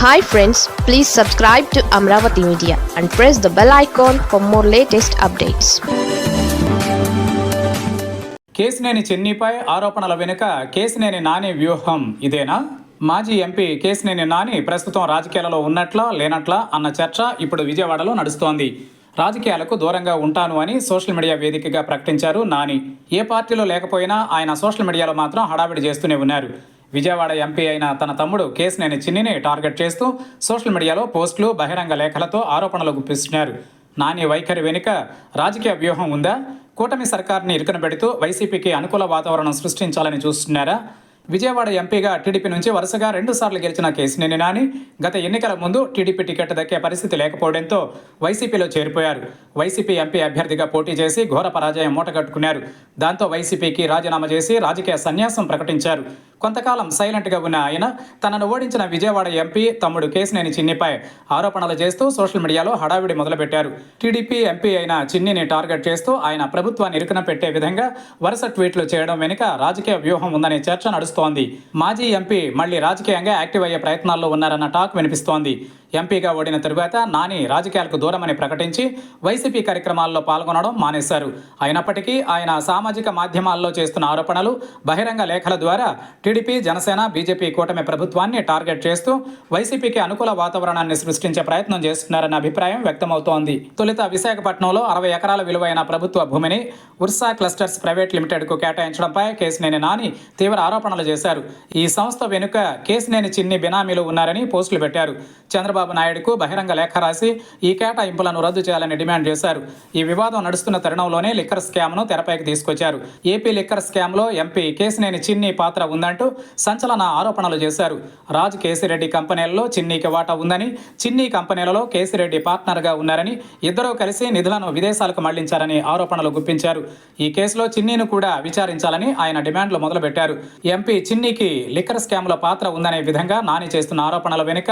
Hi friends please subscribe to Amaravati media and press the bell icon for more latest updates Kesineni చెన్నీపై ఆరోపణల వెనుక కేసినేని నాని వ్యూహం ఇదేనా? మాజీ MP Kesineni Nani ప్రస్తుతం రాజకీయాలలో ఉన్నట్లా లేనట్లా అన్న చర్చ ఇప్పుడు విజయవాడలో నడుస్తోంది. రాజకీయాలకు దూరంగా ఉంటాను అని సోషల్ మీడియా వేదికగా ప్రకటించారు నాని. ఏ పార్టీలో లేకపోయినా ఆయన సోషల్ మీడియాలో మాత్రం హడావిడి చేస్తూనే ఉన్నారు. విజయవాడ ఎంపీ అయిన తన తమ్ముడు కేసినేని చిన్నిని టార్గెట్ చేస్తూ సోషల్ మీడియాలో పోస్టులు బహిరంగ లేఖలతో ఆరోపణలు గుప్పిస్తున్నారు. నాని వైఖరి వెనుక రాజకీయ వ్యూహం ఉందా? కూటమి సర్కార్ని ఇరుకున పెడుతూ వైసీపీకి అనుకూల వాతావరణం సృష్టించాలని చూస్తున్నారా? విజయవాడ ఎంపీగా టీడీపీ నుంచి వరుసగా రెండుసార్లు గెలిచిన కేసినేని నాని గత ఎన్నికల ముందు టీడీపీ టికెట్ దక్కే పరిస్థితి లేకపోవడంతో వైసీపీలో చేరిపోయారు. వైసీపీ ఎంపీ అభ్యర్థిగా పోటీ చేసి ఘోర పరాజయం మూటగట్టుకున్నారు. దాంతో వైసీపీకి రాజీనామా చేసి రాజకీయ సన్యాసం ప్రకటించారు. కొంతకాలం సైలెంట్గా ఉన్న ఆయన తనను ఓడించిన విజయవాడ ఎంపీ తమ్ముడు కేసినేని చిన్నిపై ఆరోపణలు చేస్తూ సోషల్ మీడియాలో హడావిడి మొదలుపెట్టారు. టీడీపీ ఎంపీ అయిన చిన్నిని టార్గెట్ చేస్తూ ఆయన ప్రభుత్వాన్ని ఇరుకున పెట్టే విధంగా వరుస ట్వీట్లు చేయడం వెనుక రాజకీయ వ్యూహం ఉందనే చర్చ నడుస్తుంది మాజీ ఎంపీ మళ్ళీ రాజకీయంగా యాక్టివ్ అయ్యే ప్రయత్నాల్లో ఉన్నారన్న టాక్ వినిపిస్తోంది. ఎంపీగా ఓడిన తరువాత నాని రాజకీయాలకు దూరమని ప్రకటించి వైసీపీ కార్యక్రమాల్లో పాల్గొనడం మానేశారు. అయినప్పటికీ ఆయన సామాజిక మాధ్యమాల్లో చేస్తున్న ఆరోపణలు బహిరంగ లేఖల ద్వారా టీడీపీ జనసేన బీజేపీ కూటమి ప్రభుత్వాన్ని టార్గెట్ చేస్తూ వైసీపీకి అనుకూల వాతావరణాన్ని సృష్టించే ప్రయత్నం చేస్తున్నారన్న అభిప్రాయం వ్యక్తమవుతోంది. తొలుత విశాఖపట్నంలో అరవై ఎకరాల విలువైన ప్రభుత్వ భూమిని ఉర్సా క్లస్టర్స్ ప్రైవేట్ లిమిటెడ్కు కేటాయించడంపై కేసినేని నాని తీవ్ర ఆరోపణలు చేశారు. ఈ సంస్థ వెనుక కేసినేని చిన్ని బినామీలు ఉన్నారని పోస్టులు పెట్టారు. చంద్రబాబు నాయుడుకు బహిరంగ లేఖ రాసి ఈ కేటాయింపులను రద్దు చేయాలని డిమాండ్ చేశారు. ఈ వివాదం నడుస్తున్న తరుణంలోనే లిక్కర్ స్కామ్ను తెరపైకి తీసుకొచ్చారు. ఏపీ లిక్కర్ స్కామ్లో ఎంపీ కేసినేని చిన్ని పాత్ర ఉందంటూ సంచలన ఆరోపణలు చేశారు. రాజ్ కేసిరెడ్డి కంపెనీలలో చిన్నీకి వాటా ఉందని చిన్ని కంపెనీలలో కేసిరెడ్డి పార్ట్నర్గా ఉన్నారని ఇద్దరూ కలిసి నిధులను విదేశాలకు మళ్ళించారని ఆరోపణలు గుప్పించారు. ఈ కేసులో చిన్నీను కూడా విచారించాలని ఆయన డిమాండ్లు మొదలుపెట్టారు. ఎంపీ చిన్నీకి లిక్కర్ స్కామ్ల పాత్ర ఉందనే విధంగా నాని చేస్తున్న ఆరోపణల వెనుక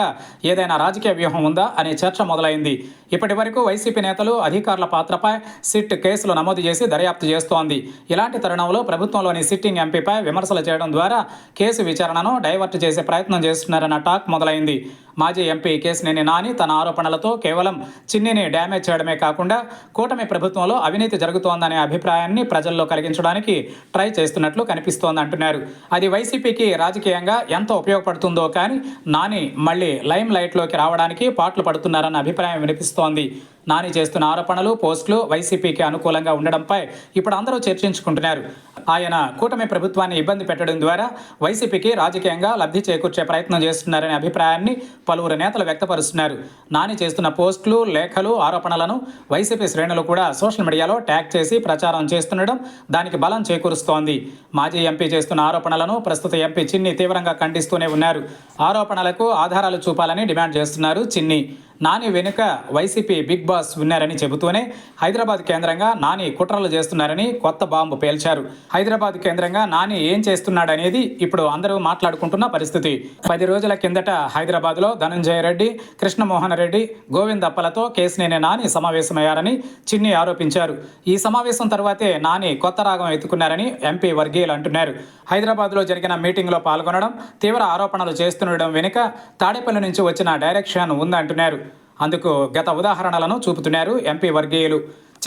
ఏదైనా రాజకీయ వ్యూహం ఉందా అనే చర్చ మొదలైంది. ఇప్పటి వరకు వైసీపీ నేతలు అధికారుల పాత్రపై సిట్ కేసులు నమోదు చేసి దర్యాప్తు చేస్తోంది. ఇలాంటి తరుణంలో ప్రభుత్వంలోని సిట్టింగ్ ఎంపీపై విమర్శలు చేయడం ద్వారా కేసు విచారణను డైవర్ట్ చేసే ప్రయత్నం చేస్తున్నారన్న టాక్ మొదలైంది. మాజీ ఎంపీ కేసినేని నాని తన ఆరోపణలతో కేవలం చిన్నిని డ్యామేజ్ చేయడమే కాకుండా కూటమి ప్రభుత్వంలో అవినీతి జరుగుతోందనే అభిప్రాయాన్ని ప్రజల్లో కలిగించడానికి ట్రై చేస్తున్నట్లు కనిపిస్తోంది అంటున్నారు అది వైసీపీకి రాజకీయంగా ఎంత ఉపయోగపడుతుందో కానీ నాని మళ్ళీ లైమ్ లైట్లోకి రావడానికి పాటలు పడుతున్నారన్న అభిప్రాయం వినిపిస్తోంది. నాని చేస్తున్న ఆరోపణలు పోస్టులు వైసీపీకి అనుకూలంగా ఉండడంపై ఇప్పుడు అందరూ చర్చించుకుంటున్నారు. ఆయన కూటమి ప్రభుత్వాన్ని ఇబ్బంది పెట్టడం ద్వారా వైసీపీకి రాజకీయంగా లబ్ధి చేకూర్చే ప్రయత్నం చేస్తున్నారనే అభిప్రాయాన్ని పలువురు నేతలు వ్యక్తపరుస్తున్నారు. నాని చేస్తున్న పోస్టులు లేఖలు ఆరోపణలను వైసీపీ శ్రేణులు కూడా సోషల్ మీడియాలో ట్యాగ్ చేసి ప్రచారం చేస్తుండడం దానికి బలం చేకూరుస్తోంది. మాజీ ఎంపీ చేస్తున్న ఆరోపణలను ప్రస్తుత ఎంపీ చిన్ని తీవ్రంగా ఖండిస్తూనే ఉన్నారు. ఆరోపణలకు ఆధారాలు చూపాలని డిమాండ్ చేస్తున్నారు చిన్ని. నాని వెనుక వైసీపీ బిగ్ బాస్ ఉన్నారని చెబుతూనే హైదరాబాద్ కేంద్రంగా నాని కుట్రలు చేస్తున్నారని కొత్త బాంబు పేల్చారు. హైదరాబాద్ కేంద్రంగా నాని ఏం చేస్తున్నాడనేది ఇప్పుడు అందరూ మాట్లాడుకుంటున్న పరిస్థితి. పది రోజుల కిందట హైదరాబాద్లో ధనంజయ రెడ్డి కృష్ణమోహన్ రెడ్డి గోవిందప్పలతో కేసునేని నాని సమావేశమయ్యారని చిన్ని ఆరోపించారు. ఈ సమావేశం తర్వాతే నాని కొత్త రాగం ఎత్తుకున్నారని ఎంపీ వర్గీయులు అంటున్నారు. హైదరాబాద్లో జరిగిన మీటింగ్లో పాల్గొనడం తీవ్ర ఆరోపణలు చేస్తుండడం వెనుక తాడేపల్లి నుంచి వచ్చిన డైరెక్షన్ ఉందంటున్నారు. అందుకు గత ఉదాహరణలను చూపుతున్నారు ఎంపీ వర్గీయులు.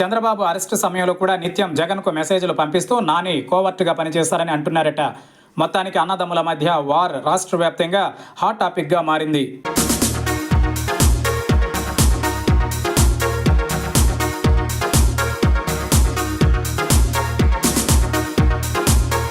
చంద్రబాబు అరెస్టు సమయంలో కూడా నిత్యం జగన్కు మెసేజ్లు పంపిస్తూ నాని కోవర్ట్గా పనిచేస్తారని అంటున్నారట. మొత్తానికి అన్నదమ్ముల మధ్య వార్ రాష్ట్ర వ్యాప్తంగా హాట్ టాపిక్గా మారింది.